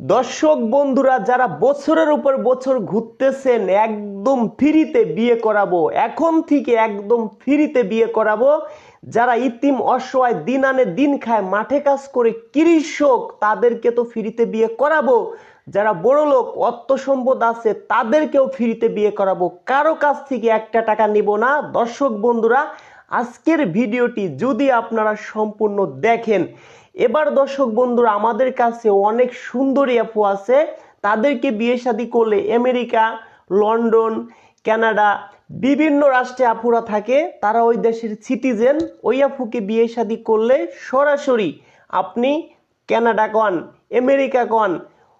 দর্শক বন্ধুরা, যারা বছরের উপর বছর ঘুরতেছেন, একদম ফ্রিতে বিয়ে করাবো, এখন থেকে একদম ফ্রিতে বিয়ে করাবো। যারা ইতিম অসহায়, দিন আনে দিন খায়, মাঠে কাজ করে কৃষক, তাদেরকে তো ফ্রিতে বিয়ে করাবো। যারা বড় লোক, অর্থ সম্পদ আছে, তাদেরকেও ফ্রিতে বিয়ে করাবো। কারও কাছ থেকে একটা টাকা নিব না। দর্শক বন্ধুরা, আজকের ভিডিওটি যদি আপনারা সম্পূর্ণ দেখেন এবার দর্শক বন্ধুরা, আমাদের কাছে অনেক সুন্দরী আপু আছে। তাদেরকে বিয়ে শাদী করলে আমেরিকা, লন্ডন, কানাডা বিভিন্ন রাষ্ট্রে আপুরা থাকে। তারা ওই দেশের সিটিজেন। ওই আপুকে বিয়ে শাদী করলে সরাসরি আপনি কানাডা কন, আমেরিকা কন,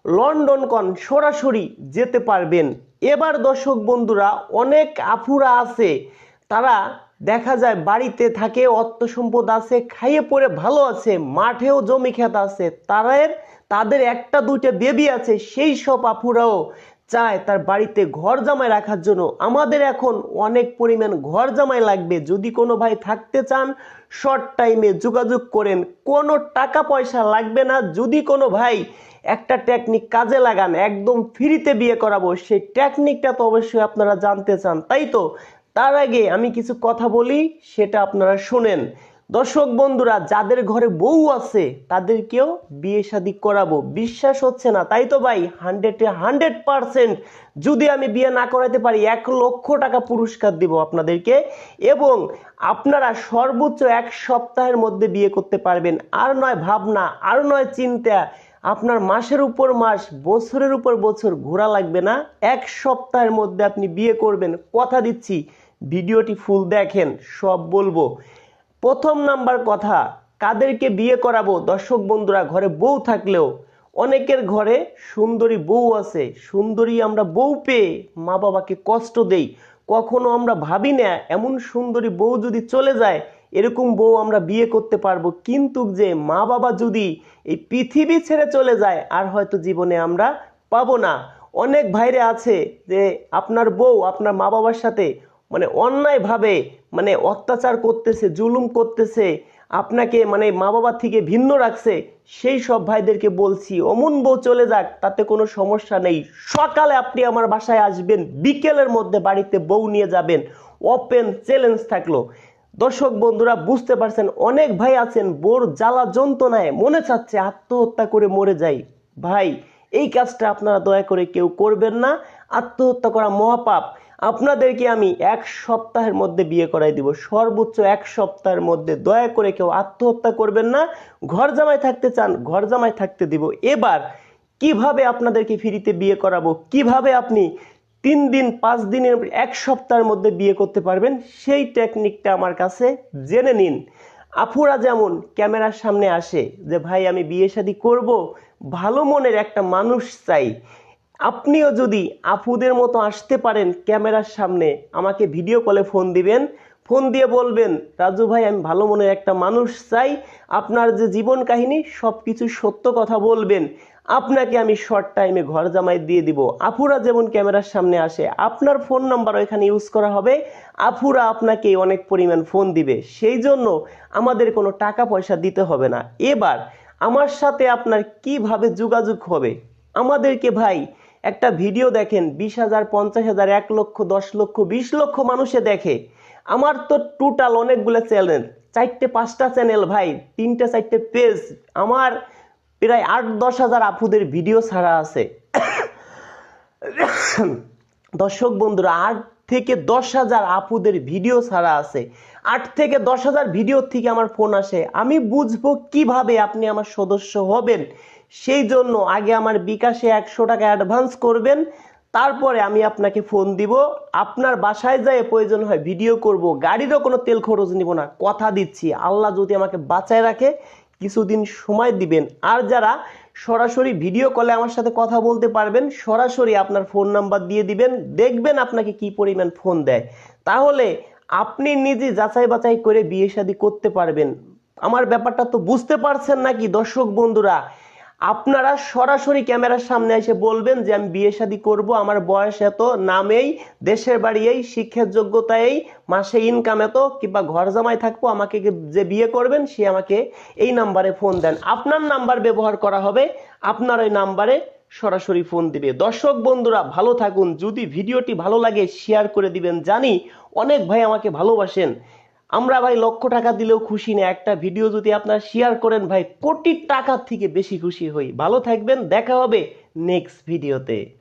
লন্ডন কন, সরাসরি যেতে পারবেন। এবার দর্শক বন্ধুরা, অনেক আপুরা আছে তারা দেখা যায় বাড়িতে থাকে, অর্থ সম্পদ আছে, খাইয়ে পরে ভালো আছে, মাঠেও জমি খেত আছে। তাদের তাদের একটা, দুইটা বেবি আছে, সেই সব আপুরাও চায় তার বাড়িতে ঘর জামাই রাখার জন্য। আমাদের এখন অনেক পরিমাণ ঘর জামাই লাগবে। যদি কোনো ভাই থাকতে চান শর্ট টাইমে যোগাযোগ করেন। কোনো টাকা পয়সা লাগবে না। যদি কোনো ভাই একটা টেকনিক কাজে লাগান, একদম ফ্রিতে বিয়ে করাবো, সেই টেকনিকটা তো অবশ্যই আপনারা জানতে চান। তাই তো? তার আগে আমি কিছু কথা বলি, সেটা আপনারা শোনেন। দর্শক বন্ধুরা, যাদের ঘরে বউ আছে, তাদেরকেও বিয়ে শাদী করাবো। বিশ্বাস হচ্ছে না, তাই তো ভাই হান্ড্রেডে হান্ড্রেড পারসেন্ট যদি আমি বিয়ে না করাতে পারি, এক লক্ষ টাকা পুরস্কার দিব আপনাদেরকে এবং আপনারা সর্বোচ্চ এক সপ্তাহের মধ্যে বিয়ে করতে পারবেন। আর নয় ভাবনা, আর নয় চিন্তা, আপনার মাসের উপর মাস, বছরের উপর বছর ঘোরা লাগবে না। এক সপ্তাহের মধ্যে আপনি বিয়ে করবেন। কথা দিচ্ছি ভিডিওটি ফুল দেখেন, সব বলব। প্রথম নাম্বার কথা, কাদেরকে বিয়ে করাবো? দর্শক বন্ধুরা, ঘরে বউ থাকলেও অনেকের ঘরে সুন্দরী বউ আছে। সুন্দরী আমরা বউ পেয়ে মা বাবাকে কষ্ট দেই। কখনো আমরা ভাবি না, এমন সুন্দরী বউ যদি চলে যায়, এরকম বউ আমরা বিয়ে করতে পারব। কিন্তু যে মা বাবা যদি এই পৃথিবী ছেড়ে চলে যায়, আর হয়তো জীবনে আমরা পাবো না। অনেক ভাইরে আছে যে, আপনার বউ, আপনার মা বাবার সাথে মানে অন্যায়ভাবে মানে অত্যাচার করতেছে, জুলুম করতেছে, আপনাকে মানে মা বাবার থেকে ভিন্ন রাখছে, সেই সব ভাইদেরকে বলছি, অমন বউ চলে যাক, তাতে কোনো সমস্যা নেই। সকালে আপনি আমার বাসায় আসবেন, বিকেলের মধ্যে বাড়িতে বউ নিয়ে যাবেন। ওপেন চ্যালেঞ্জ থাকল। দর্শক বন্ধুরা, বুঝতে পারছেন, অনেক ভাই আছেন, বোর জ্বালা যন্ত্রণায় মনে চাচ্ছে আত্মহত্যা করে মরে যাই ভাই, এই কাজটা আপনারা দয়া করে কেউ করবেন না। আত্মহত্যা করা মহাপাপ। আপনাদেরকে আমি এক সপ্তাহের মধ্যে বিয়ে করাই দিব। সর্বোচ্চ এক সপ্তাহের মধ্যে দয়া করে কেউ আত্মহত্যা করবেন না। ঘর জামাই থাকতে চান, ঘর জামাই থাকতে দিব। এবার কীভাবে আপনাদেরকে ফ্রিতে বিয়ে করাবো? কীভাবে আপনি তিন দিন, পাঁচ দিনের এক সপ্তাহের মধ্যে বিয়ে করতে পারবেন? সেই টেকনিকটা আমার কাছে জেনে নিন। আফুরা যেমন ক্যামেরার সামনে আসে যে, ভাই, আমি বিয়ে শাদী করব। ভালো মনের একটা মানুষ চাই। আপনিও যদি আপুদের মতো আসতে পারেন ক্যামেরার সামনে, আমাকে ভিডিও কলে ফোন দিবেন। ফোন দিয়ে বলবেন, রাজু ভাই, আমি ভালো মনের একটা মানুষ চাই। আপনার যে জীবন কাহিনী সব কিছু সত্য কথা বলবেন। আপনাকে আমি শর্ট টাইমে ঘর জামাই দিয়ে দিব। আফুরা যেমন ক্যামেরার সামনে আসে, আপনার ফোন নাম্বার ওইখানে ইউজ করা হবে। আফুরা আপনাকে অনেক পরিমাণ ফোন দিবে। সেই জন্য আমাদের কোনো টাকা পয়সা দিতে হবে না। এবার, আমার সাথে আপনার কীভাবে যোগাযোগ হবে? আমাদেরকে ভাই একটা ভিডিও দেখেন, বিশ হাজার, পঞ্চাশ হাজার, এক লক্ষ, দশ লক্ষ, বিশ লক্ষ মানুষে দেখে। আমার তো টোটাল অনেকগুলো চ্যানেল চারটে, পাঁচটা চ্যানেল ভাই, তিনটে, চারটে পেজ আমার প্রায় আট, দশ হাজার আপুদের ভিডিও ছাড়া আছে। দর্শক বন্ধুরা, আট থেকে দশ হাজার আপুদের ভিডিও ছাড়া আছে। আট থেকে দশ হাজার ভিডিও থেকে আমার ফোন আসে। আমি বুঝব কীভাবে আপনি আমার সদস্য হবেন। সেই জন্য আগে আমার বিকাশে একশো টাকা অ্যাডভান্স করবেন। তারপরে আমি আপনাকে ফোন দিব। আপনার বাসায় যায় প্রয়োজন হয় ভিডিও করব। গাড়িরও কোনো তেল খরচ নিব না। কথা দিচ্ছি। আল্লাহ যদি আমাকে বাঁচায় রাখে, কিছুদিন সময় দিবেন। আর যারা সরাসরি ভিডিও কলে আমার সাথে কথা বলতে পারবেন, সরাসরি আপনার ফোন নাম্বার দিয়ে দিবেন। দেখবেন আপনাকে কি পরিমাণ ফোন দেয়। তাহলে আপনি নিজে যাচাই বাছাই করে বিয়ে শাদী করতে পারবেন। আমার ব্যাপারটা তো বুঝতে পারছেন নাকি, দর্শক বন্ধুরা? আপনারা সরাসরি ক্যামেরার সামনে এসে বলবেন যে আমি বিয়ে শাদী করব, আমার বয়স এত নামেই দেশের বাড়ি এই, শিক্ষার যোগ্যতা এই, মাসে ইনকাম এত, কিংবা ঘর জামাই থাকব, আমাকে যে বিয়ে করবেন, সে আমাকে এই নাম্বারে ফোন দেন। আপনার নাম্বার ব্যবহার করা হবে, আপনার ওই নাম্বারে সরাসরি ফোন দিবে। দর্শক বন্ধুরা, ভালো থাকুন। যদি ভিডিওটি ভালো লাগে শেয়ার করে দিবেন। জানি অনেক ভাই আমাকে ভালোবাসেন। আমরা ভাই লক্ষ টাকা দিলেও খুশি না। একটা ভিডিও যদি আপনার শেয়ার করেন ভাই, কোটি টাকার থেকে বেশি খুশি হই। ভালো থাকবেন। দেখা হবে নেক্সট ভিডিওতে